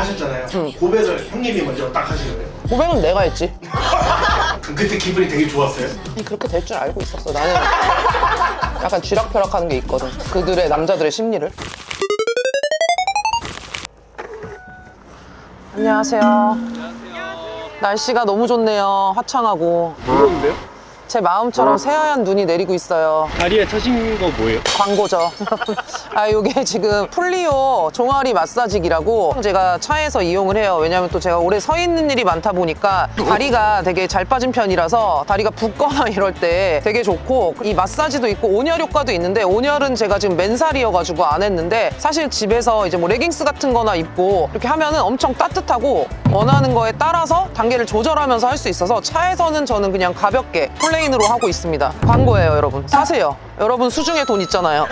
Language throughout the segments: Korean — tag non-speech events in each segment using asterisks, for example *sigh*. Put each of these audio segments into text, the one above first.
하셨잖아요. 고백을 형님이 먼저 딱 하신 거예요. 고백은 내가 했지. 그럼 *laughs* 그때 기분이 되게 좋았어요. 그렇게 될 줄 알고 있었어. 나는 약간 쥐락펴락하는 게 있거든. 그들의 남자들의 심리를. 안녕하세요. 날씨가 너무 좋네요. 화창하고. 무거운데요? 제 마음처럼 새하얀 눈이 내리고 있어요. 다리에 터진 거 뭐예요? 광고죠. *laughs* 아, 요게 지금 풀리오 종아리 마사지기라고 제가 차에서 이용을 해요. 왜냐면 또 제가 오래 서 있는 일이 많다 보니까 다리가 되게 잘 빠진 편이라서 다리가 붓거나 *laughs* 이럴 때 되게 좋고 이 마사지도 있고 온열 효과도 있는데 온열은 제가 지금 맨살이어가지고 안 했는데 사실 집에서 이제 뭐 레깅스 같은 거나 입고 이렇게 하면은 엄청 따뜻하고 원하는 거에 따라서 단계를 조절하면서 할 수 있어서 차에서는 저는 그냥 가볍게 플레인으로 하고 있습니다. 광고예요, 여러분. 사세요. 여러분 수중에 돈 있잖아요.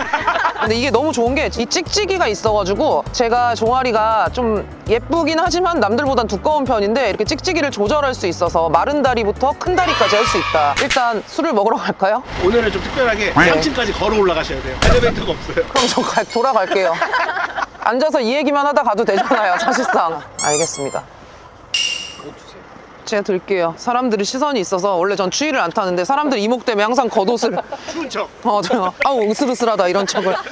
근데 이게 너무 좋은 게 이 찍찍이가 있어가지고 제가 종아리가 좀 예쁘긴 하지만 남들보단 두꺼운 편인데 이렇게 찍찍이를 조절할 수 있어서 마른 다리부터 큰 다리까지 할 수 있다. 일단 술을 먹으러 갈까요? 오늘은 좀 특별하게 3층까지 걸어 올라가셔야 돼요. 엘리베이터가 없어요. 그럼 저 가- 돌아갈게요. 앉아서 이 얘기만 하다 가도 되잖아요, 사실상. 알겠습니다. 제가 들게요. 사람들이 시선이 있어서 원래 전 추위를 안 타는데 사람들이 이목 때문에 항상 겉옷을 *laughs* 추운 척. 어, 제가 아우 으슬으슬하다 이런 척을 헉,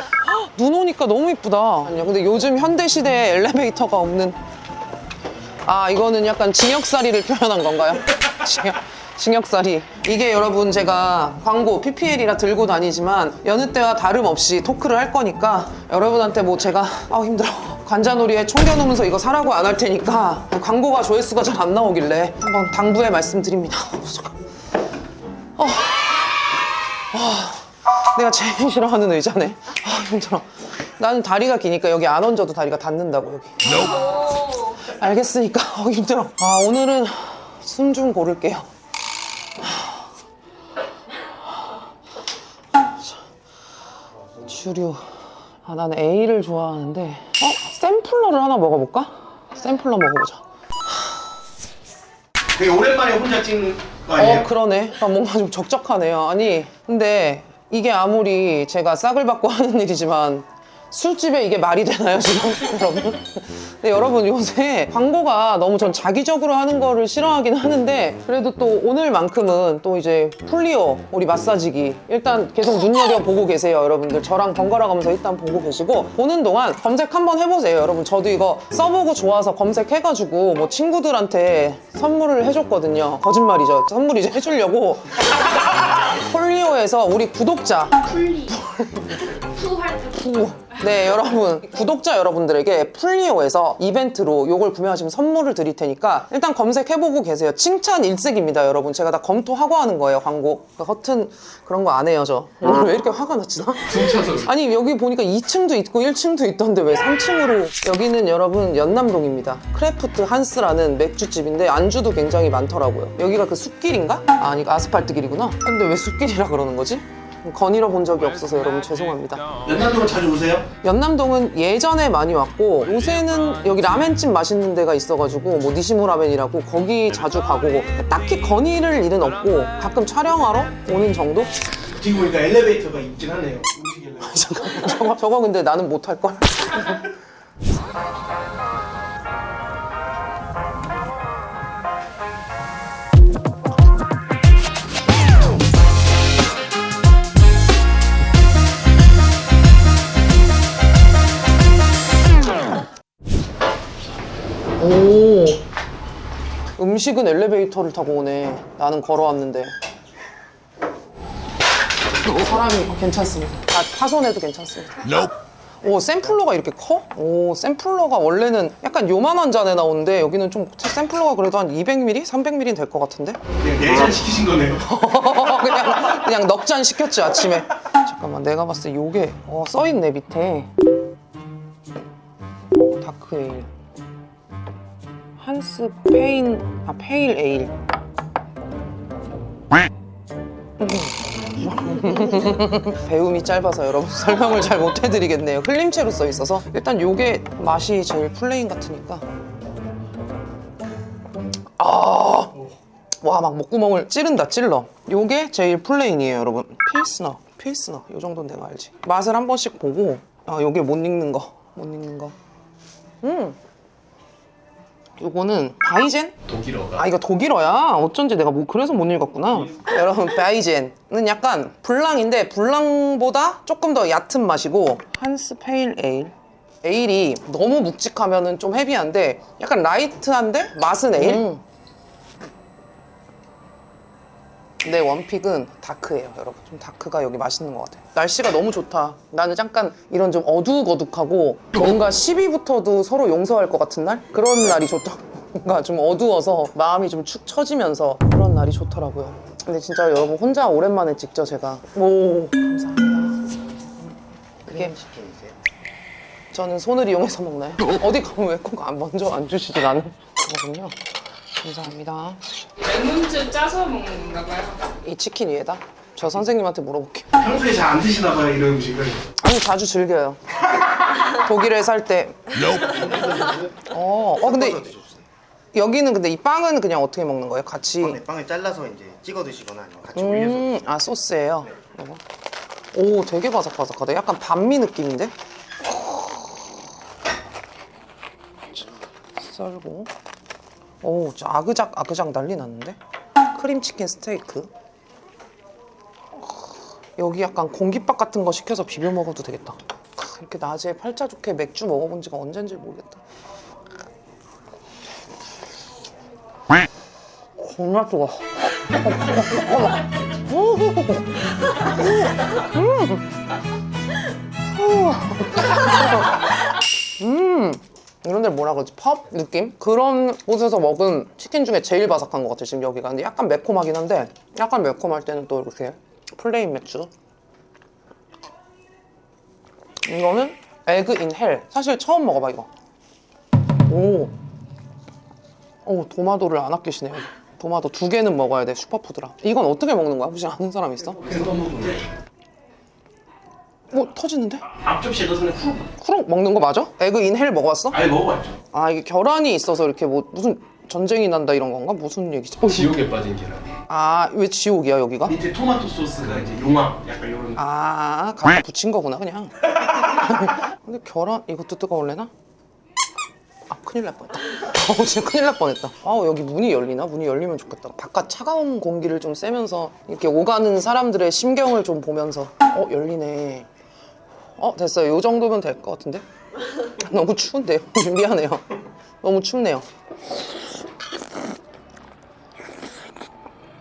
눈 오니까 너무 이쁘다. 아니요, 근데 요즘 현대 시대에 엘리베이터가 없는 아 이거는 약간 징역살이를 표현한 건가요? *laughs* 징역, 징역살이 이게 여러분 제가 광고 PPL이라 들고 다니지만 여느 때와 다름없이 토크를 할 거니까 여러분한테 뭐 제가 아우 힘들어 관자놀이에 총겨놓으면서 이거 사라고 안 할 테니까 광고가 조회수가 잘 안 나오길래 한번 당부의 말씀드립니다. 어. 내가 제일 싫어하는 의자네. 아, 힘들어. 나는 다리가 기니까 여기 안 얹어도 다리가 닿는다고, 여기. 알겠으니까. 어, 힘들어. 아, 오늘은 숨 좀 고를게요. 주류. 아, 나는 A를 좋아하는데. 어? 샘플러를 하나 먹어볼까? 샘플러 먹어보자. 되게 오랜만에 혼자 찍는 거 아니에요? 어 그러네 아, 뭔가 좀 적적하네요 아니 근데 이게 아무리 제가 싹을 받고 *laughs* 하는 일이지만 술집에 이게 말이 되나요 지금? *laughs* 여러분? 근데 여러분 요새 광고가 너무 전 자기적으로 하는 거를 싫어하긴 하는데 그래도 또 오늘만큼은 또 이제 풀리오 우리 마사지기. 일단 계속 눈여겨 보고 계세요 여러분들. 저랑 번갈아 가면서 일단 보고 계시고 보는 동안 검색 한번 해보세요 여러분. 저도 이거 써보고 좋아서 검색해가지고 뭐 친구들한테 선물을 해줬거든요. 거짓말이죠. 선물 이제 해주려고. *laughs* 폴리오에서 우리 구독자 푸. 네 여러분. 구독자 여러분들에게 풀리오에서 이벤트로 요걸 구매하시면 선물을 드릴 테니까 일단 검색해보고 계세요. 칭찬 일색입니다 여러분. 제가 다 검토하고 하는 거예요 광고. 그 허튼 그런 거 안 해요 저. 오늘 왜 이렇게 화가 났지 나? 아니 여기 보니까 2층도 있고 1층도 있던데 왜 3층으로? 여기는 여러분 연남동입니다. 크래프트 한스라는 맥주집인데 안주도 굉장히 많더라고요. 여기가 그 숲길인가? 아, 아니 아스팔트 길이구나. 근데 왜 숲길이라 그러는 거지? 거닐어 본 적이 없어서 여러분 죄송합니다 연남동은 자주 오세요? 연남동은 예전에 많이 왔고 요새는 여기 라멘집 맛있는 데가 있어가지고 뭐 니시무 라멘이라고 거기 자주 가고 딱히 거닐을 일은 없고 가끔 촬영하러 오는 정도? 지금 보니까 엘리베이터가 있긴 하네요. 음식 *laughs* 엘리베이터. 저거, 저거 근데 나는 못할 걸. *laughs* 오. 음식은 엘리베이터를 타고 오네. 나는 걸어왔는데. 사람이 괜찮습니다. 다 파손해도 괜찮습니다. 오 샘플러가 이렇게 커? 오 샘플러가 원래는 약간 요만한 잔에 나오는데 여기는 좀 샘플러가 그래도 한 200ml? 300ml는 될 것 같은데? 그냥 내전 시키신 거네요. *laughs* 그냥 그냥 넉 잔 시켰지 아침에. 잠깐만 내가 봤을 때 요게 어, 써있네 밑에. 다크 에일. 한스 페인 아 페일 에일. *laughs* 배움이 짧아서 여러분 설명을 잘 못해드리겠네요. 흘림체로 써 있어서 일단 요게 맛이 제일 플레인 같으니까. 아, 와 막 목구멍을 찌른다 찔러. 요게 제일 플레인이에요, 여러분. 필스너, 필스너. 요 정도는 내가 알지. 맛을 한 번씩 보고 아 요게 못 익는 거, 못 익는 거. 음, 요거는 바이젠? 독일어가. 아 이거 독일어야? 어쩐지 내가 뭐 그래서 못 읽었구나 *laughs* 여러분 바이젠은 약간 블랑인데 블랑보다 조금 더 얕은 맛이고 한스 페일 에일 에일이 너무 묵직하면은 좀 헤비한데 약간 라이트한데 맛은 에일 내 원픽은 다크예요, 여러분. 좀 다크가 여기 맛있는 것 같아요. 날씨가 너무 좋다. 나는 잠깐 이런 좀 어두거둑하고 뭔가 10위부터도 서로 용서할 것 같은 날? 그런 날이 좋다. *laughs* 뭔가 좀 어두워서 마음이 좀 축 처지면서 그런 날이 좋더라고요. 근데 진짜 여러분 혼자 오랜만에 찍죠, 제가. 오, 감사합니다. 치킨이세요? 저는 손을 이용해서 먹나요? 어디 가면 왜 꼭 안 먼저 안 주시지 나는? 그거군요. 감사합니다. 레몬즙 짜서 먹는 건가 봐요. 이 치킨 위에다 저 선생님한테 물어볼게요. 평소에 잘 안 드시나 봐요 이런 음식을. 아니 자주 즐겨요. 독일에 살 때. 어, 어 근데. 여기는 근데 이 빵은 그냥 어떻게 먹는 거예요? 같이. 빵에 빵을 잘라서 이제 찍어 드시거나 아니면 같이 올려서 음, 아 소스예요. 이거. 오, 되게 바삭바삭하다. 약간 반미 느낌인데? 썰고. 오, 진짜 아그작 아그작 난리 났는데? 크림치킨 스테이크. 여기 약간 공깃밥 같은 거 시켜서 비벼 먹어도 되겠다. 이렇게 낮에 팔자 좋게 맥주 먹어본 지가 언젠지 모르겠다. 겁나 뜨거. 이런 데를 뭐라 그러지? 펍 느낌? 그런 곳에서 먹은 치킨 중에 제일 바삭한 것 같아요, 지금 여기가. 근데 약간 매콤하긴 한데, 약간 매콤할 때는 또 이렇게 플레인 맥주. 이거는 에그 인 헬. 사실 처음 먹어봐, 이거. 오. 오, 도마도를 안 아끼시네요. 도마도 두 개는 먹어야 돼, 슈퍼푸드라. 이건 어떻게 먹는 거야? 혹시 아는 사람 있어? 뭐, 터지는데? 앞접시에 넣어서 그냥 훅. 후룩 먹는 거 맞아? 에그 인헬 먹어봤어? 아예 먹어봤죠. 아 이게 결함이 있어서 이렇게 뭐 무슨 전쟁이 난다 이런 건가? 무슨 얘기지? 어, 지옥에 빠진 계란. 아 왜 지옥이야 여기가? 밑에 토마토 소스가 이제 용암 약간 이런. 아 갖다 붙인 거구나 그냥 *laughs* 근데 결함 이것도 뜨거울래나? 아 큰일 날 뻔했다 *laughs* 어 진짜 큰일 날 뻔했다 아 여기 문이 열리나? 문이 열리면 좋겠다 바깥 차가운 공기를 좀 쐬면서 이렇게 오가는 사람들의 심경을 좀 보면서 어 열리네 어 됐어요 요 정도면 될 것 같은데? 너무 추운데요 *laughs* 미안해요 너무 춥네요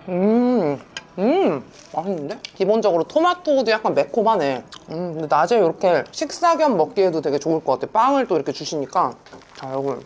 음, 음, 맛있는데? 기본적으로 토마토도 약간 매콤하네. 음, 근데 낮에 이렇게 식사 겸 먹기에도 되게 좋을 것 같아. 빵을 또 이렇게 주시니까. 자, 여러분.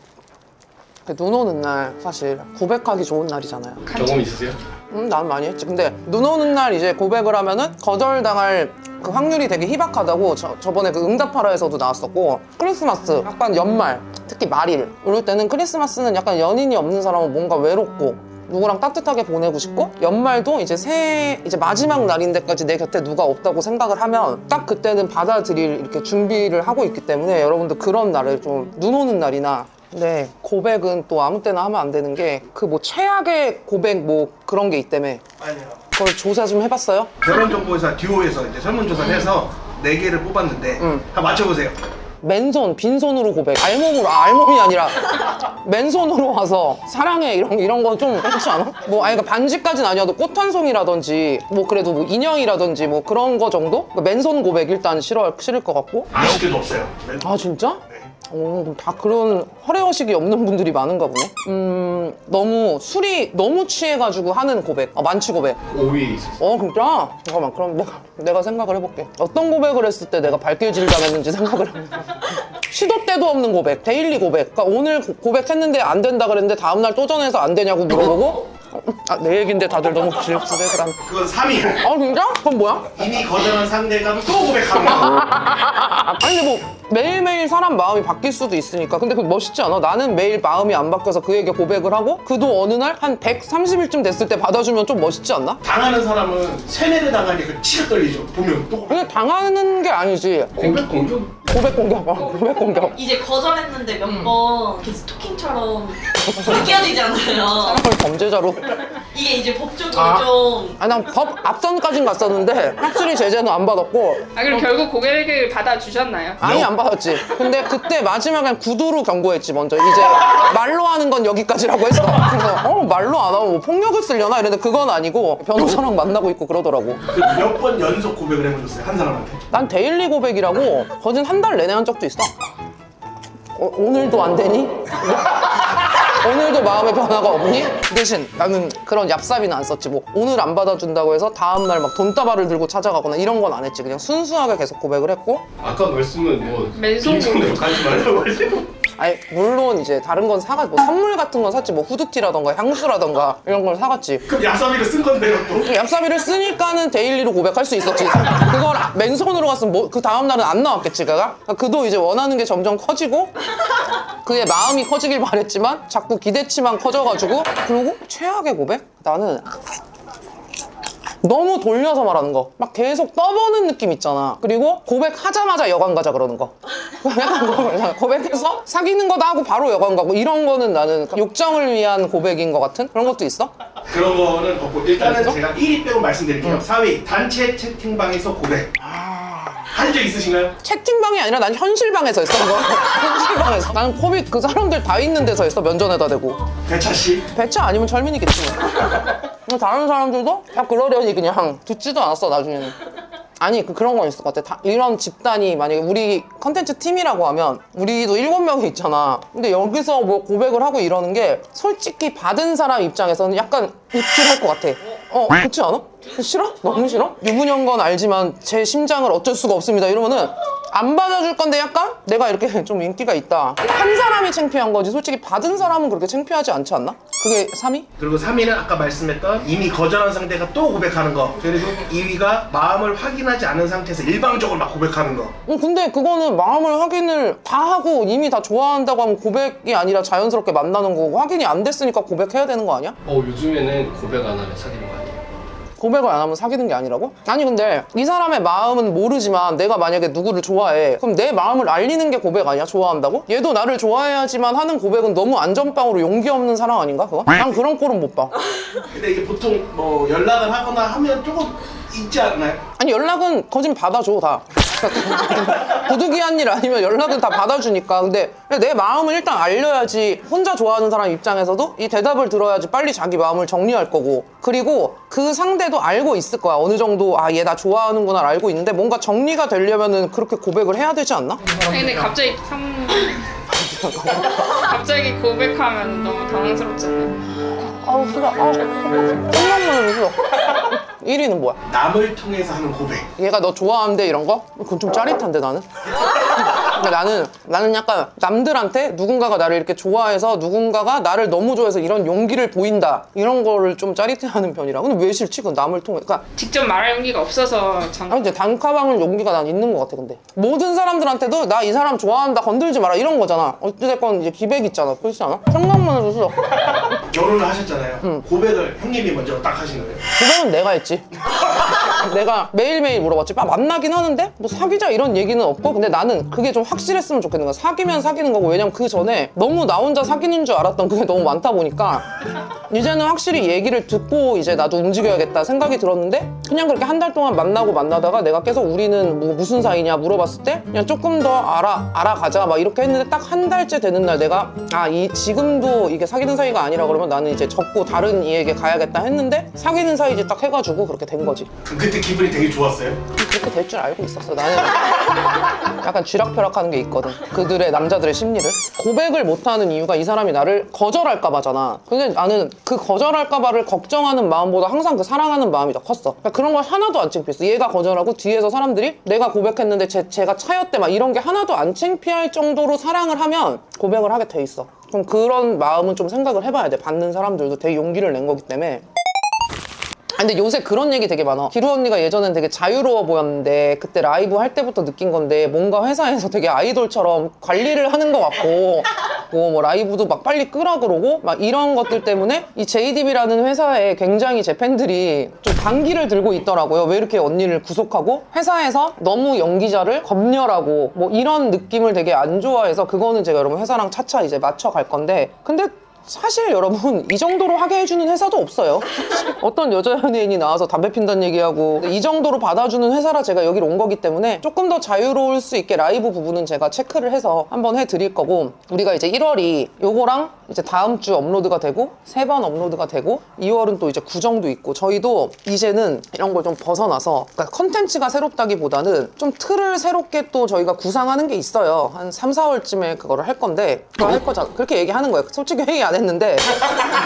눈 오는 날 사실 고백하기 좋은 날이잖아요. 경험 있으세요? 음, 난 많이 했지. 근데 눈 오는 날 이제 고백을 하면은 거절당할 그 확률이 되게 희박하다고 저, 저번에 그 응답하라에서도 나왔었고 크리스마스, 약간 연말, 특히 말일 이럴 때는 크리스마스는 약간 연인이 없는 사람은 뭔가 외롭고 누구랑 따뜻하게 보내고 싶고 연말도 이제 새해 이제 마지막 날인데까지 내 곁에 누가 없다고 생각을 하면 딱 그때는 받아들일 이렇게 준비를 하고 있기 때문에 여러분들 그런 날을 좀 눈 오는 날이나 근데 고백은 또 아무 때나 하면 안 되는 게 그 뭐 최악의 고백 뭐 그런 게 있다며 아니요. 그걸 조사 좀 해봤어요? 결혼정보회사 듀오에서 이제 설문조사를 해서 네 개를 뽑았는데 음. 다 맞춰보세요. 맨손, 빈손으로 고백. 알몸으로, 아, 알몸이 아니라 맨손으로 와서 사랑해 이런 이런 건 좀 그렇지 않아? 뭐 아니 그러니까 반지까지는 아니어도 꽃 한 송이라든지 뭐 그래도 뭐 인형이라든지 뭐 그런 거 정도? 그러니까 맨손 고백 일단 싫어 싫을 것 같고. 아쉽게도 없어요. 네. 아 진짜? 네. 오, 다 그런 허례허식이 없는 분들이 많은가 보네. 음, 너무 술이 너무 취해가지고 하는 고백. 아, 만취 고백. 5위에 있으세요. 어 진짜? 잠깐만 그럼 내가, 내가 생각을 해볼게 어떤 고백을 했을 때 내가 발길질 당했는지 생각을 해볼게 *laughs* 시도 때도 없는 고백 데일리 고백 그러니까 오늘 고- 고백했는데 안 된다 그랬는데 다음날 또 전해서 안 되냐고 물어보고 아, 내 얘긴데 다들 너무 질투를 한 그건 3위. 아 진짜? 그럼 뭐야? 이미 거절한 상대가 또 고백하면 *laughs* 아니 근데 뭐 매일매일 사람 마음이 바뀔 수도 있으니까 근데 그거 멋있지 않아? 나는 매일 마음이 안 바뀌어서 그에게 고백을 하고 그도 어느 날 한 130일쯤 됐을 때 받아주면 좀 멋있지 않나? 당하는 사람은 세뇌를 당하니까 치가 떨리죠. 보면 또 근데 당하는 게 아니지 공백 공격? 고백 공격 어, 고백 공격 이제 거절했는데 몇번 이렇게 스토킹처럼 *laughs* 느껴지잖아요. 사람을 범죄자로 이게 이제 법적으로 아. 좀 아, 난 법 앞선까진 갔었는데 확실히 제재는 안 받았고 아 그럼 결국 고객을 받아주셨나요? 아니 안 받았지. 근데 그때 마지막엔 구두로 경고했지 먼저. 이제 말로 하는 건 여기까지라고 했어. 그래서 어 말로 안 하면 뭐 폭력을 쓰려나 이랬는데 그건 아니고 변호사랑 만나고 있고 그러더라고. 몇 번 연속 고백을 해보셨어요 한 사람한테? 난 데일리 고백이라고 거진 한 달 내내 한 적도 있어. 어, 오늘도 안 되니? 오늘도 마음의 변화가 없니? 대신 나는 그런 얍삽이는 안 썼지. 뭐 오늘 안 받아준다고 해서 다음날 막 돈다발을 들고 찾아가거나 이런 건 안 했지. 그냥 순수하게 계속 고백을 했고 아까 말씀은 뭐 맨손 빈손으로 가지 말라고 하시고 아니 물론 이제 다른 건 사가 뭐 선물 같은 건 샀지. 뭐 후드티라던가 향수라던가 이런 걸 사갔지. 그럼 야사비를 쓴 건데요 또? 얍삽이를 쓰니까는 데일리로 고백할 수 있었지. 그걸 맨손으로 갔으면 뭐, 그 다음 날은 안 나왔겠지 그가? 그도 이제 원하는 게 점점 커지고 그의 마음이 커지길 바랬지만 자꾸 기대치만 커져가지고 그리고 최악의 고백? 나는 너무 돌려서 말하는 거. 막 계속 떠보는 느낌 있잖아. 그리고 고백하자마자 여관 가자 그러는 거. *laughs* 약간 그런 고백해서 사귀는 거다 하고 바로 여관 가고 이런 거는 나는 욕정을 위한 고백인 것 같은 그런 것도 있어. 그런 거는 없고 일단은 제가 1위 빼고 말씀드릴게요 4위 단체 채팅방에서 고백 한 적 있으신가요? 채팅방이 아니라 난 현실방에서 했어. 그거. *laughs* 현실방에서. 나는 코빅 그 사람들 다 있는 데서 했어. 면전에다 대고. 배차 씨 배차 아니면 철민이겠지. 뭐. *laughs* 다른 사람들도 다 그러려니 그냥 듣지도 않았어 나중에는. 아니 그 그런 건 있을 것 같아. 다 이런 집단이 만약에 우리 컨텐츠 팀이라고 하면 우리도 일곱 명이 있잖아. 근데 여기서 뭐 고백을 하고 이러는 게 솔직히 받은 사람 입장에서는 약간 우쭐할 것 같아. 어 그렇지 않아? 싫어? 너무 싫어? 유부녀인 건 알지만 제 심장을 어쩔 수가 없습니다. 이러면은 안 받아줄 건데 약간 내가 이렇게 *laughs* 좀 인기가 있다. 한 사람이 창피한 거지. 솔직히 받은 사람은 그렇게 창피하지 않지 않나? 그게 3위? 그리고 3위는 아까 말씀했던 이미 거절한 상대가 또 고백하는 거 그리고 2위가 마음을 확인하지 않은 상태에서 일방적으로 막 고백하는 거 어, 근데 그거는 마음을 확인을 다 하고 이미 다 좋아한다고 하면 고백이 아니라 자연스럽게 만나는 거고 확인이 안 됐으니까 고백해야 되는 거 아니야? 어 요즘에는 고백 안 하면 사귀는 거 아니에요? 고백을 안 하면 사귀는 게 아니라고? 아니 근데 이 사람의 마음은 모르지만 내가 만약에 누구를 좋아해 그럼 내 마음을 알리는 게 고백 아니야? 좋아한다고? 얘도 나를 좋아해야지만 하는 고백은 너무 안전빵으로 용기 없는 사랑 아닌가 그거? 난 그런 꼴은 못 봐 근데 이게 보통 뭐 연락을 하거나 하면 조금 있지 않나요? 아니 연락은 거진 받아줘 다 부득이한 일 아니면 연락은 다 받아주니까. 근데 내 마음을 일단 알려야지 혼자 좋아하는 사람 입장에서도 이 대답을 들어야지 빨리 자기 마음을 정리할 거고. 그리고 그 상대도 알고 있을 거야. 어느 정도 아 얘 나 좋아하는구나 알고 있는데 뭔가 정리가 되려면은 그렇게 고백을 해야 되지 않나? 아니 근데 갑자기 상... 갑자기 고백하면 너무 당황스럽잖아요? 아우 싫어 아우 생각만 해도 싫어 1위는 뭐야? 남을 통해서 하는 고백 얘가 너 좋아한대 이런 거? 그건 좀 짜릿한데 나는? 그러니까 나는 나는 약간 남들한테 누군가가 나를 이렇게 좋아해서 누군가가 나를 너무 좋아해서 이런 용기를 보인다 이런 거를 좀 짜릿해하는 편이라 근데 왜 싫지? 그건 남을 통해 그러니까 직접 말할 용기가 없어서 장... 아 근데 단카방을 용기가 난 있는 것 같아 근데 모든 사람들한테도 나 이 사람 좋아한다 건들지 마라 이런 거잖아 어찌됐건 이제 기백 있잖아 그렇지 않아? 생각만 해도 싫어 결혼을 하셨잖아요 고백을 형님이 먼저 딱 하신 거예요? 그거는 내가 했지. 있지? 내가 매일매일 물어봤지. 아, 만나긴 하는데? 뭐 사귀자 이런 얘기는 없고. 근데 나는 그게 좀 확실했으면 좋겠는 거야. 사귀면 사귀는 거고. 왜냐면 그 전에 너무 나 혼자 사귀는 줄 알았던 그게 너무 많다 보니까. 이제는 확실히 얘기를 듣고 이제 나도 움직여야겠다 생각이 들었는데 그냥 그렇게 한 달 동안 만나고 만나다가 내가 계속 우리는 뭐 무슨 사이냐 물어봤을 때 그냥 조금 더 알아 알아가자 막 이렇게 했는데 딱 한 달째 되는 날 내가 아 이 지금도 이게 사귀는 사이가 아니라 그러면 나는 이제 접고 다른 이에게 가야겠다 했는데 사귀는 사이지 딱 해가지고 그렇게 된 거지 그- 그때 기분이 되게 좋았어요? 그렇게 될 줄 알고 있었어 나는. 약간 쥐락펴락하는 게 있거든. 그들의 남자들의 심리를. 고백을 못하는 이유가 이 사람이 나를 거절할까 봐잖아. 근데 나는 그 거절할까 봐를 걱정하는 마음보다 항상 그 사랑하는 마음이 더 컸어. 그러니까 그런 걸 하나도 안 창피했어. 얘가 거절하고 뒤에서 사람들이 내가 고백했는데 제, 제가 차였대 막 이런 게 하나도 안 창피할 정도로 사랑을 하면 고백을 하게 돼 있어. 그럼 그런 마음은 좀 생각을 해봐야 돼. 받는 사람들도 되게 용기를 낸 거기 때문에. 아, 근데 요새 그런 얘기 되게 많아. 기루 언니가 예전엔 되게 자유로워 보였는데 그때 라이브 할 때부터 느낀 건데 뭔가 회사에서 되게 아이돌처럼 관리를 하는 것 같고 뭐, 뭐 라이브도 막 빨리 끄라 그러고 막 이런 것들 때문에 이 JDB라는 회사에 굉장히 제 팬들이 좀 반기를 들고 있더라고요. 왜 이렇게 언니를 구속하고 회사에서 너무 연기자를 검열하고 뭐 이런 느낌을 되게 안 좋아해서 그거는 제가 여러분 회사랑 차차 이제 맞춰 갈 건데 근데 사실 여러분 이 정도로 하게 해주는 회사도 없어요. 어떤 여자 연예인이 나와서 담배 핀다는 얘기하고 이 정도로 받아주는 회사라 제가 여기로 온 거기 때문에 조금 더 자유로울 수 있게 라이브 부분은 제가 체크를 해서 한번 해드릴 거고 우리가 이제 1월이 요거랑 이제 다음 주 업로드가 되고 세 번 업로드가 되고 2월은 또 이제 구정도 있고 저희도 이제는 이런 걸 좀 벗어나서 그러니까 컨텐츠가 새롭다기보다는 좀 틀을 새롭게 또 저희가 구상하는 게 있어요. 한 3, 4월쯤에 그거를 할 건데 그거 할 거잖아. 그렇게 얘기하는 거예요. 솔직히 회의 안 했는데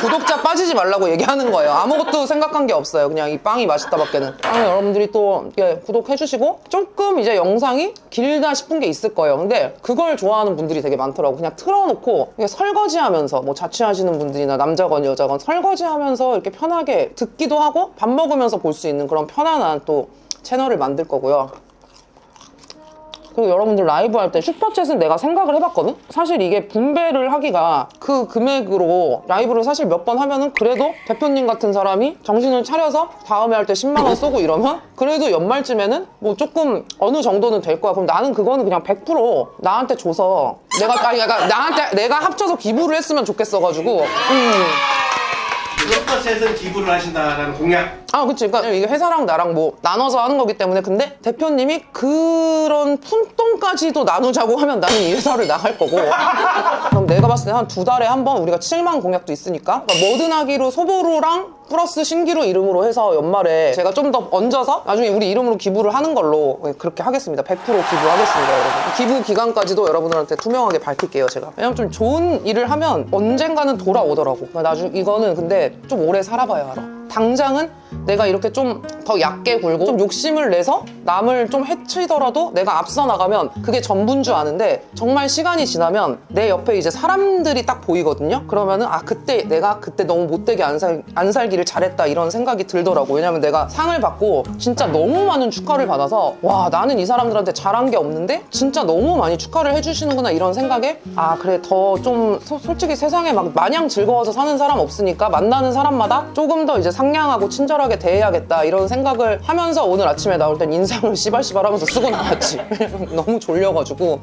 구독자 빠지지 말라고 얘기하는 거예요. 아무것도 생각한 게 없어요. 그냥 이 빵이 맛있다 밖에는. 아, 여러분들이 또 이렇게 구독해 주시고 조금 이제 영상이 길다 싶은 게 있을 거예요. 근데 그걸 좋아하는 분들이 되게 많더라고. 그냥 틀어놓고 이게 설거지하면서 뭐 자취하시는 분들이나 남자건 여자건 설거지 하면서 이렇게 편하게 듣기도 하고 밥 먹으면서 볼 수 있는 그런 편안한 또 채널을 만들 거고요. 그리고 여러분들 라이브 할 때 슈퍼챗은 내가 생각을 해봤거든? 사실 이게 분배를 하기가 그 금액으로 라이브를 사실 몇 번 하면은 그래도 대표님 같은 사람이 정신을 차려서 다음에 할 때 10만원 쏘고 이러면 그래도 연말쯤에는 뭐 조금 어느 정도는 될 거야. 그럼 나는 그거는 그냥 100% 나한테 줘서 내가, 아니, 그러니까 나한테 내가 합쳐서 기부를 했으면 좋겠어가지고. 음. 슈퍼챗은 기부를 하신다라는 공약. 아, 그치. 그러니까 이게 회사랑 나랑 뭐 나눠서 하는 거기 때문에 근데 대표님이 그런 푼돈까지도 나누자고 하면 나는 이 회사를 나갈 거고. 그럼 내가 봤을 때 한 두 달에 한 번 우리가 7만 공약도 있으니까 그러니까 뭐든 하기로 소보루랑 플러스 신기루 이름으로 해서 연말에 제가 좀 더 얹어서 나중에 우리 이름으로 기부를 하는 걸로 그렇게 하겠습니다. 100% 기부하겠습니다, 여러분. 기부 기간까지도 여러분들한테 투명하게 밝힐게요, 제가. 왜냐면 좀 좋은 일을 하면 언젠가는 돌아오더라고. 그러니까 나중 이거는 근데 좀 오래 살아봐야 알아. 당장은 내가 이렇게 좀 더 얕게 굴고 좀 욕심을 내서 남을 좀 해치더라도 내가 앞서 나가면 그게 전부인 줄 아는데 정말 시간이 지나면 내 옆에 이제 사람들이 딱 보이거든요. 그러면은 아 그때 내가 그때 너무 못되게 안, 살, 안 살기를 잘했다 이런 생각이 들더라고. 왜냐면 내가 상을 받고 진짜 너무 많은 축하를 받아서 와 나는 이 사람들한테 잘한 게 없는데 진짜 너무 많이 축하를 해주시는구나 이런 생각에 아 그래 더 좀 솔직히 세상에 막 마냥 즐거워서 사는 사람 없으니까 만나는 사람마다 조금 더 이제 상냥하고 친절하게 대해야겠다 이런 생각을 하면서 오늘 아침에 나올 땐 인상을 씨발씨발 하면서 쓰고 나왔지 *laughs* 너무 졸려가지고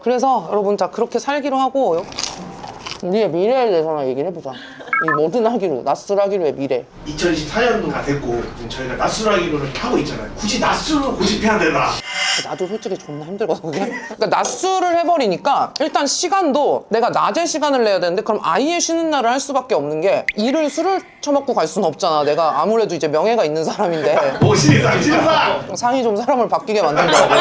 그래서 여러분 자 그렇게 살기로 하고 우리의 미래에 대해서나 얘기를 해보자 이 뭐든 하기로 낯설하기로의 미래 2024년도가 됐고 지금 저희가 낮술하기로를 하고 있잖아요. 굳이 낮술을 고집해야 되나? 나도 솔직히 존나 힘들거든 그게 그러니까 낮술을 해버리니까 일단 시간도 내가 낮에 시간을 내야 되는데 그럼 아예 쉬는 날을 할 수밖에 없는 게 일을 술을 처먹고 갈 수는 없잖아. 내가 아무래도 이제 명예가 있는 사람인데. *laughs* 모신상 신상. 상이 좀 사람을 바뀌게 만든다고.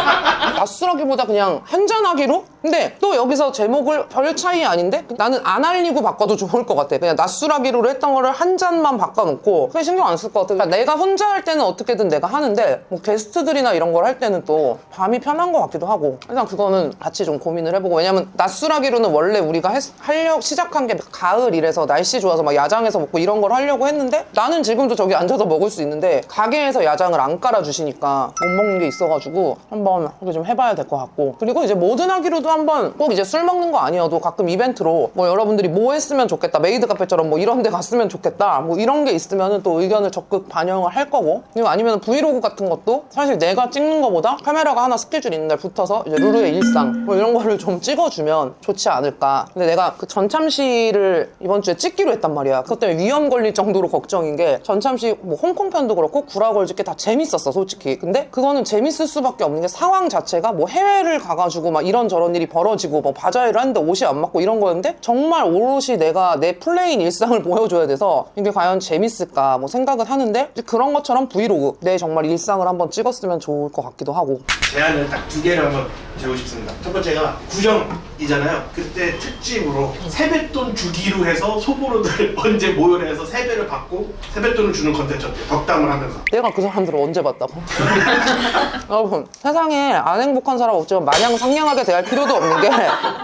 낮술하기보다 그냥 한잔하기로? 근데 또 여기서 제목을 별 차이 아닌데? 나는 안 알리고 바꿔도 좋을 것 같아. 그냥 낮술하기로 했던 거를 한 잔만 바꿔놓고. 그게 신경 안 쓸 것 같아. 그러니까 내가 혼자 할 때는 어떻게든 내가 하는데 뭐 게스트들이나 이런 걸 할 때는 또 밤이 편한 것 같기도 하고. 일단 그거는 같이 좀 고민을 해보고 왜냐면 낮술하기로는 원래 우리가 했, 하려 시작한 게 가을이라서 날씨 좋아서 막 야장에서 먹고 이런 걸 하려고 했는데 나는 지금도 저기 앉아서 먹을 수 있는데 가게에서 야장을 안 깔아주시니까 못 먹는 게 있어가지고 한번 그렇게 좀 해봐야 될 것 같고. 그리고 이제 뭐든 하기로도 한번 꼭 이제 술 먹는 거 아니어도 가끔 이벤트로 뭐 여러분들이 뭐 했으면 좋겠다 메이드 카페처럼 뭐 이런 데 갔으면 좋겠다 뭐 이런 게 있으면은 또 의견을 적극 반영을 할 거고. 그리고 아니면 브이로그 같은 것도 사실 내가 찍는 거보다 카메라가 하나 스케줄 있는 날 붙어서 이제 루루의 일상 뭐 이런 거를 좀 찍어주면 좋지 않을까. 근데 내가 그 전참시를 이번 주에 찍기로 했단 말이야. 그것 때문에 위험 걸릴 정도로 걱정인 게 전참시 뭐 홍콩 편도 그렇고 구라걸즈게 다 재밌었어 솔직히. 근데 그거는 재밌을 수밖에 없는 게 상황 자체가 뭐 해외를 가가지고 막 이런저런 일이 벌어지고 뭐 바자회를 하는데 옷이 안 맞고 이런 거였는데 정말 오롯이 내가 내 플레인 일상을 *laughs* 보여줘야 돼서 이게 과연 재밌을까 뭐 생각은 하는데 그런 것처럼 브이로그 내 정말 일상을 한번 찍었으면 좋을 것 같기도 하고 제안을 딱 두 개를 한번 드리고 싶습니다. 첫 번째가 구정이잖아요. 그때 특집으로 세뱃돈 주기로 해서 소보로들 *laughs* 언제 모여를 해서 세배를 받고 세뱃돈을 주는 컨텐츠 어때요? 덕담을 하면서. 내가 그 사람들을 언제 봤다고? *laughs* 여러분 세상에 안 행복한 사람 없지만 마냥 상냥하게 대할 필요도 없는 게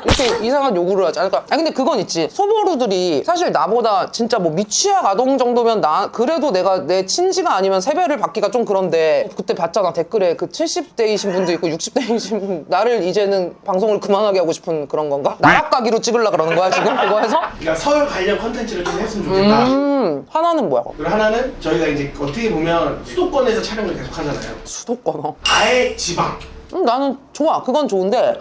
이렇게 이상한 요구를 하지 그러니까 아니 근데 그건 있지 소보루들이 사실 나보다 진짜 뭐 미취학 아동 정도면 나 그래도 내가 내 친지가 아니면 세배를 받기가 좀 그런데 그때 봤잖아 댓글에 그 70대 이신 분도 있고 60대이신 분 나를 이제는 방송을 그만하게 하고 싶은 그런 건가? 나락 가기로 찍으려 그러는 거야 지금 그거 해서? 그러니까 설 관련 컨텐츠를 좀 했으면 좋겠다. 음 하나는 뭐야? 그리고 하나는 저희가 이제 어떻게 보면 수도권에서 촬영을 계속 하잖아요. 수도권 어. 아예 지방. 음, 나는 좋아. 그건 좋은데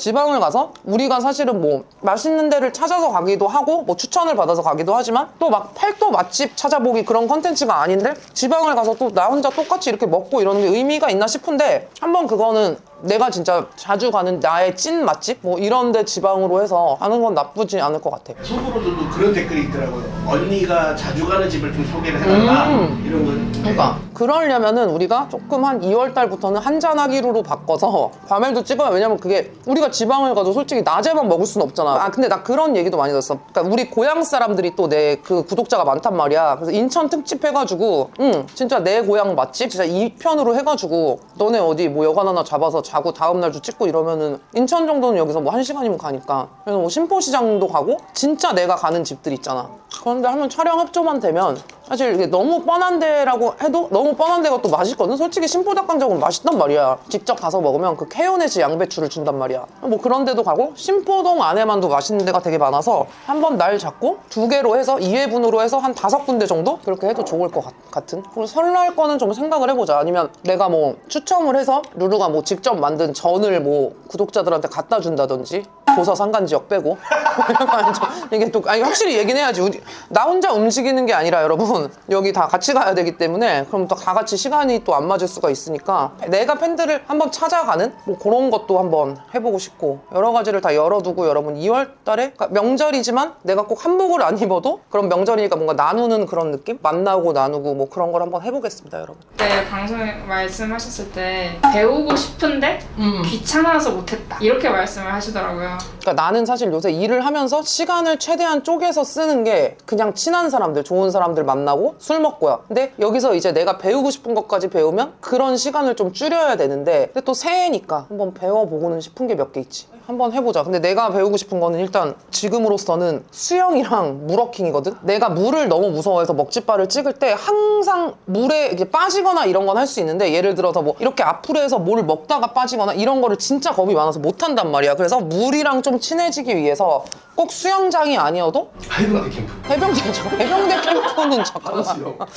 지방을 가서 우리가 사실은 뭐 맛있는 데를 찾아서 가기도 하고 뭐 추천을 받아서 가기도 하지만 또 막 팔도 맛집 찾아보기 그런 컨텐츠가 아닌데 지방을 가서 또 나 혼자 똑같이 이렇게 먹고 이러는 게 의미가 있나 싶은데 한번 그거는 내가 진짜 자주 가는 나의 찐 맛집 뭐 이런 데 지방으로 해서 하는 건 나쁘지 않을 것 같아. 속으로도 그런 댓글이 있더라고요. 언니가 자주 가는 집을 좀 소개를 해달라 음. 이런 건. 그러니까 그러려면은 우리가 조금 한 2월 달부터는 한잔하기로로 바꿔서 *laughs* 과메기도 찍어요. 왜냐면 그게 우리가 지방을 가도 솔직히 낮에만 먹을 수는 없잖아. 아 근데 나 그런 얘기도 많이 들었어. 그러니까 우리 고향 사람들이 또 내 그 구독자가 많단 말이야. 그래서 인천 특집 해가지고 응 진짜 내 고향 맛집 진짜 2편으로 해가지고 너네 어디 뭐 여관 하나 잡아서 자고 다음 날도 찍고 이러면은 인천 정도는 여기서 뭐 한 시간이면 가니까 그래서 뭐 신포시장도 가고 진짜 내가 가는 집들 있잖아. 그런데 한번 촬영 협조만 되면 사실 이게 너무 뻔한 데라고 해도 너무 뻔한 데가 또 맛있거든. 솔직히 신포닭강정은 맛있단 말이야. 직접 가서 먹으면 그 케요네즈 양배추를 준단 말이야. 뭐 그런 데도 가고 신포동 안에만도 맛있는 데가 되게 많아서 한 번 날 잡고 두 개로 해서 2회분으로 해서 한 다섯 군데 정도 그렇게 해도 좋을 것 같, 같은. 그리고 설날 거는 좀 생각을 해보자. 아니면 내가 뭐 추첨을 해서 루루가 뭐 직접 만든 전을 뭐 구독자들한테 갖다 준다든지 도서 상간 지역 빼고 *laughs* 아니죠. 이게 또 아니 확실히 얘기는 해야지. 나 혼자 움직이는 게 아니라 여러분 여기 다 같이 가야 되기 때문에 그럼 또 다 같이 시간이 또 안 맞을 수가 있으니까 내가 팬들을 한번 찾아가는 뭐 그런 것도 한번 해보고 싶고 여러 가지를 다 열어두고 여러분 2월 달에 그러니까 명절이지만 내가 꼭 한복을 안 입어도 그런 명절이니까 뭔가 나누는 그런 느낌 만나고 나누고 뭐 그런 걸 한번 해보겠습니다 여러분. 그때 방송에 말씀하셨을 때 배우고 싶은데 귀찮아서 못했다 이렇게 말씀을 하시더라고요. 그러니까 나는 사실 요새 일을 하면서 시간을 최대한 쪼개서 쓰는 게 그냥 친한 사람들, 좋은 사람들 만나 고 술 먹고야. 근데 여기서 이제 내가 배우고 싶은 것까지 배우면 그런 시간을 좀 줄여야 되는데 근데 또 새해니까 한번 배워보고는 싶은 게 몇 개 있지. 한번 해보자. 근데 내가 배우고 싶은 거는 일단 지금으로서는 수영이랑 물워킹이거든. 내가 물을 너무 무서워해서 먹지바를 찍을 때 항상 물에 이렇게 빠지거나 이런 건 할 수 있는데 예를 들어서 뭐 이렇게 앞으로 해서 뭘 먹다가 빠지거나 이런 거를 진짜 겁이 많아서 못 한단 말이야. 그래서 물이랑 좀 친해지기 위해서 꼭 수영장이 아니어도 하이브나드 캠프. 해병대죠. 해병대 *laughs* 캠프는 잠깐만.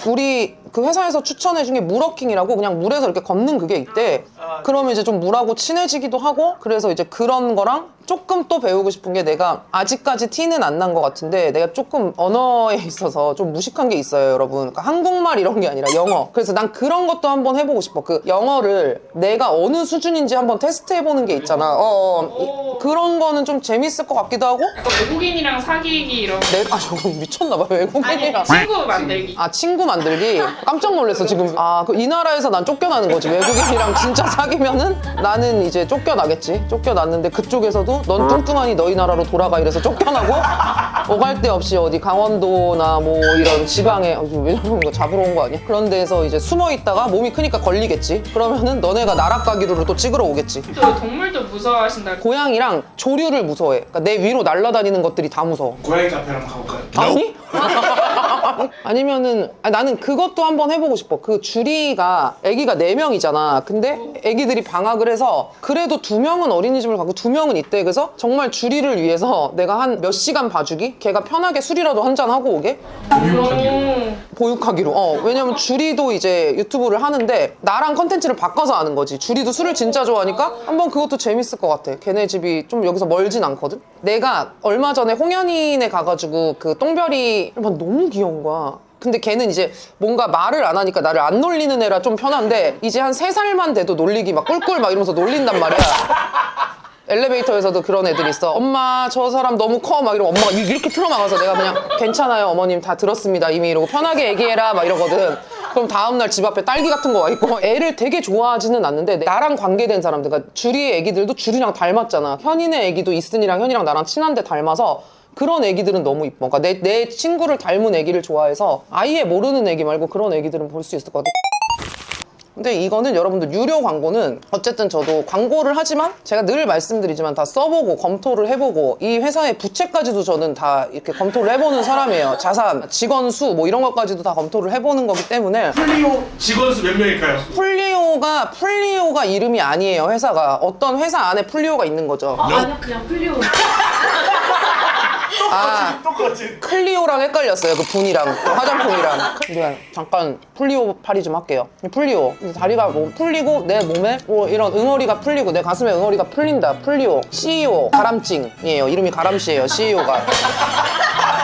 우리 그 회사에서 추천해준 게 물워킹이라고 그냥 물에서 이렇게 걷는 그게 있대. 그러면 이제 좀 물하고 친해지기도 하고 그래서 이제 그런 거랑 조금 또 배우고 싶은 게 내가 아직까지 티는 안 난 것 같은데 내가 조금 언어에 있어서 좀 무식한 게 있어요, 여러분. 그러니까 한국말 이런 게 아니라 영어. 그래서 난 그런 것도 한번 해보고 싶어. 그 영어를 내가 어느 수준인지 한번 테스트해보는 게 있잖아. 어, 어. 이- 그런 거는 좀 재밌을 것 같기도 하고 약간 외국인이랑 사귀기 이런 내, 아, 저거 미쳤나봐. 아니 외국인이랑. 친구 만들기. 아 친구 만들기 깜짝 놀랐어 지금. 아그이 나라에서 난 쫓겨나는 거지. 외국인이랑 진짜 사귀면은 나는 이제 쫓겨나겠지. 쫓겨났는데 그쪽에서도 넌 뚱뚱하니 너희 나라로 돌아가 이래서 쫓겨나고 오갈 데 없이 어디 강원도나 뭐 이런 지방에 어, 왜 저런 거 잡으러 온 거 아니야? 그런 데서 이제 숨어 있다가 몸이 크니까 걸리겠지. 그러면은 너네가 나락가기로를 또 찍으러 오겠지. 또 동물도 무서워하신다. 고양이랑 조류를 무서워해. 그러니까 내 위로 날아다니는 것들이 다 무서워. 고양이 카페 한번 가볼까요? 아니? *laughs* 아니면은 아니, 나는 그것도 한번 해보고 싶어. 그 주리가 아기가 네명이잖아 근데 아기들이 방학을 해서 그래도 두명은 어린이집을 가고 두명은 있대. 그래서 정말 주리를 위해서 내가 한 몇 시간 봐주기? 걔가 편하게 술이라도 한잔 하고 오게? 오. 보육하기로. 어, 왜냐면 주리도 이제 유튜브를 하는데 나랑 컨텐츠를 바꿔서 하는 거지. 주리도 술을 진짜 좋아하니까 한번 그것도 재밌을 것 같아. 걔네 집이 좀 여기서 멀진 않거든? 내가 얼마 전에 홍현인에 가가지고 그 똥별이 막 너무 귀여운 거야. 근데 걔는 이제 뭔가 말을 안 하니까 나를 안 놀리는 애라 좀 편한데 이제 한 세살만 돼도 놀리기 막 꿀꿀 막 이러면서 놀린단 말이야. 엘리베이터에서도 그런 애들이 있어. 엄마, 저 사람 너무 커. 막 이러고 엄마가 이- 이렇게 틀어막아서 내가 그냥 괜찮아요, 어머님 다 들었습니다. 이미 이러고 편하게 얘기해라. 막 이러거든. 그럼 다음날 집 앞에 딸기 같은 거 와 있고 애를 되게 좋아하지는 않는데 나랑 관계된 사람들, 그러니까 주리의 애기들도 주리랑 닮았잖아. 현인의 애기도 이슨이랑 현이랑 나랑 친한데 닮아서 그런 애기들은 너무 이뻐. 그러니까 내, 내 친구를 닮은 애기를 좋아해서 아예 모르는 애기 말고 그런 애기들은 볼 수 있을 것 같아. 근데 이거는 여러분들 유료 광고는 어쨌든 저도 광고를 하지만 제가 늘 말씀드리지만 다 써보고 검토를 해보고 이 회사의 부채까지도 저는 다 이렇게 검토를 해보는 사람이에요. 자산, 직원 수 뭐 이런 것까지도 다 검토를 해보는 거기 때문에 플리오 직원 수 몇 명일까요? 풀리오가 풀리오가 이름이 아니에요. 회사가 어떤 회사 안에 풀리오가 있는 거죠. 어, 아니요 그냥 풀리오 아또 거짓. 클리오랑 헷갈렸어요. 그 분이랑 그 화장품이랑. 미안. 잠깐 플리오 팔이 좀 할게요. 이 다리가 뭐 풀리고 내 몸에 뭐 이런 응어리가 풀리고 내 가슴에 응어리가 풀린다. 플리오. CEO 가람증이에요. 이름이 가람씨예요. CEO가.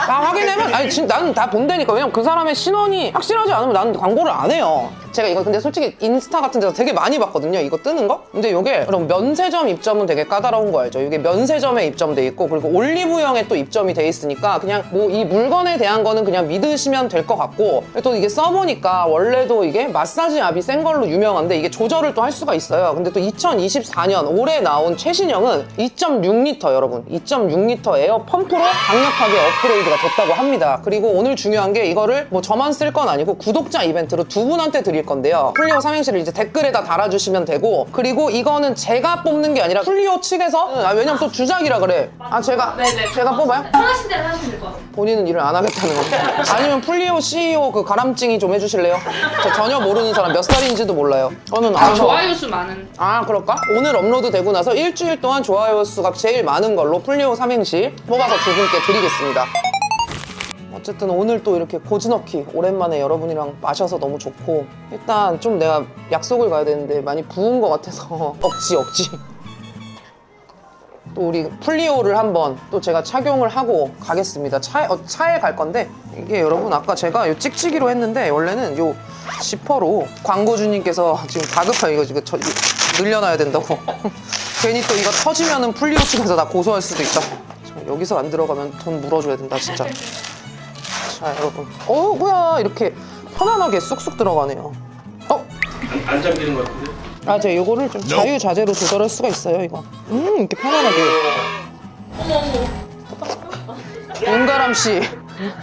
나 확인해면 아니 진 나는 다 본다니까 왜냐면 그 사람의 신원이 확실하지 않으면 나는 광고를 안 해요 제가 이거 근데 솔직히 인스타 같은 데서 되게 많이 봤거든요 이거 뜨는 거? 근데 이게 그럼 면세점 입점은 되게 까다로운 거 알죠? 이게 면세점에 입점돼 있고 그리고 올리브영에 또 입점이 돼 있으니까 그냥 뭐 이 물건에 대한 거는 그냥 믿으시면 될 것 같고 또 이게 써보니까 원래도 이게 마사지 압이 센 걸로 유명한데 이게 조절을 또 할 수가 있어요. 근데 또 2024년 올해 나온 최신형은 2.6리터 여러분. 2.6리터 에어 펌프로 강력하게 업그레이드가 됐다고 합니다. 그리고 오늘 중요한 게 이거를 뭐 저만 쓸 건 아니고 구독자 이벤트로 두 분한테 드릴 건데요 플리오 삼행시를 이제 댓글에다 달아주시면 되고 그리고 이거는 제가 뽑는 게 아니라 플리오 측에서 아, 왜냐면 또 주작이라 그래 아 제가 네네. 제가 뽑아요? 편하신 대로 하시면 될 것 같아요. 본인은 일을 안 하겠다는 겁니다. 아니면 플리오 CEO 그 가람증이 좀 해주실래요? 저 전혀 모르는 사람 몇 살인지도 몰라요. 저는 아, 좋아요 수 많은. 아 그럴까? 오늘 업로드 되고 나서 일주일 동안 좋아요 수가 제일 많은 걸로 플리오 삼행시 뽑아서 두 분께 드리겠습니다. 어쨌든 오늘 또 이렇게 고즈넉히 오랜만에 여러분이랑 마셔서 너무 좋고 일단 좀 내가 약속을 가야 되는데 많이 부은 것 같아서 *laughs* 억지 억지 또 우리 플리오를 한번 또 제가 착용을 하고 가겠습니다. 차, 어, 차에 갈 건데 이게 여러분 아까 제가 요 찍찍이로 했는데 원래는 요 지퍼로 광고주님께서 지금 다급하게 이거 지금 저, 늘려놔야 된다고 *laughs* 괜히 또 이거 터지면은 플리오 측에서 나 고소할 수도 있다. 자, 여기서 안 들어가면 돈 물어줘야 된다 진짜. 자 여러분 어 뭐야 이렇게 편안하게 쑥쑥 들어가네요. 어 안, 안 잠기는 것 같은데? 아, 제가 요거를 좀 자유자재로 조절할 수가 있어요, 이거. 음, 이렇게 편안하게. 윤가람 씨.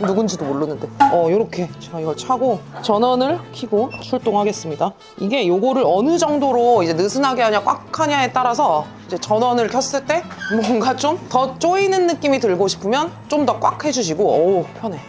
누군지도 모르는데. 어, 요렇게. 자, 이걸 차고 전원을 켜고 출동하겠습니다. 이게 요거를 어느 정도로 이제 느슨하게 하냐, 꽉 하냐에 따라서 이제 전원을 켰을 때 뭔가 좀더 쪼이는 느낌이 들고 싶으면 좀 더 꽉 해주시고, 어우, 편해.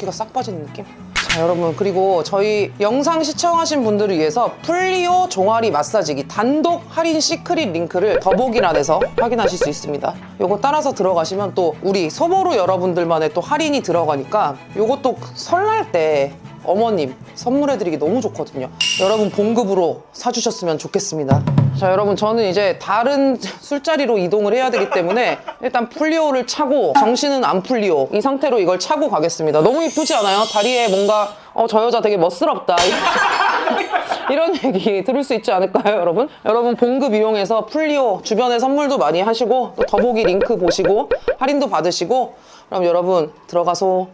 붓기가 싹 빠지는 느낌? 자 여러분 그리고 저희 영상 시청하신 분들을 위해서 플리오 종아리 마사지기 단독 할인 시크릿 링크를 더보기란에서 확인하실 수 있습니다 요거 따라서 들어가시면 또 우리 소보루 여러분들만의 또 할인이 들어가니까 요것도 설날 때 어머님 선물해드리기 너무 좋거든요. 여러분 봉급으로 사주셨으면 좋겠습니다. 자 여러분 저는 이제 다른 술자리로 이동을 해야 되기 때문에 일단 플리오를 차고 정신은 안 플리오. 이 상태로 이걸 차고 가겠습니다. 너무 이쁘지 않아요? 다리에 뭔가 어 저 여자 되게 멋스럽다. *laughs* 이런 얘기 들을 수 있지 않을까요 여러분? 여러분 봉급 이용해서 플리오 주변에 선물도 많이 하시고 또 더보기 링크 보시고 할인도 받으시고 그럼 여러분 들어가소.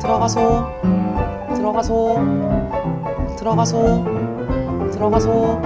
들어가소 들어가소 들어가소 들어가소